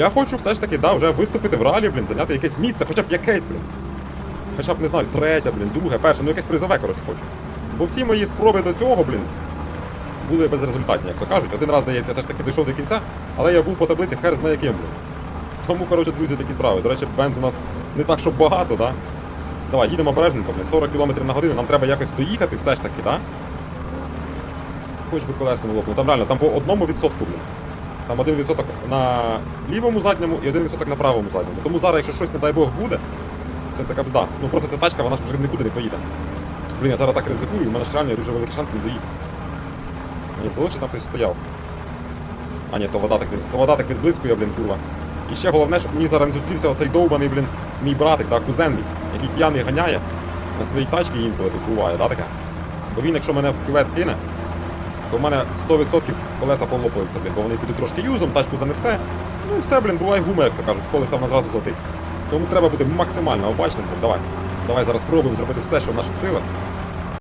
Я хочу все ж таки, да, вже виступити в ралі, блін, зайняти якесь місце, хоча б якесь, блін. Хоча б не знаю, третє, блін, друге, перше, ну якесь призове, коротше, хочу. Бо всі мої спроби до цього, блін, були безрезультатні, як то кажуть. Один раз, здається, все ж таки дійшов до кінця, але я був по таблиці хер знає яким, блін. Тому, коротше, друзі, такі справи. До речі, бенз у нас не так, щоб багато, да? Давай, їдемо обережненько, блін, 40 км на годину, нам треба якось доїхати, все ж таки, да? Хоч би колеса не лопнуло. Там реально, там по одному відсотку, блін. Там один відсоток на лівому задньому і один відсоток на правому задньому. Тому зараз, якщо щось, не дай Бог, буде, це це капзда. Ну просто ця тачка, вона ж вже нікуди не поїде. Блін, я зараз так ризикую, у мене ж реально дуже великий шанс не доїхати. Мені що там хтось стояв. А ні, то вода так, то вода так відблискує, блін, курва. І ще головне, щоб мені зараз не зустрівся оцей довбаний, блін, мій братик, да, кузен мій, який п'яний ганяє на своїй тачці інколи тут да, таке? Бо він, якщо мене в кілець кине, то в мене 100% колеса полопаються, бо вони підуть трошки юзом, тачку занесе. Ну і все, блін, буває гума, як то кажуть, з колеса вона зразу злетить. Тому треба бути максимально обачним, давай. Давай зараз спробуємо зробити все, що в наших силах.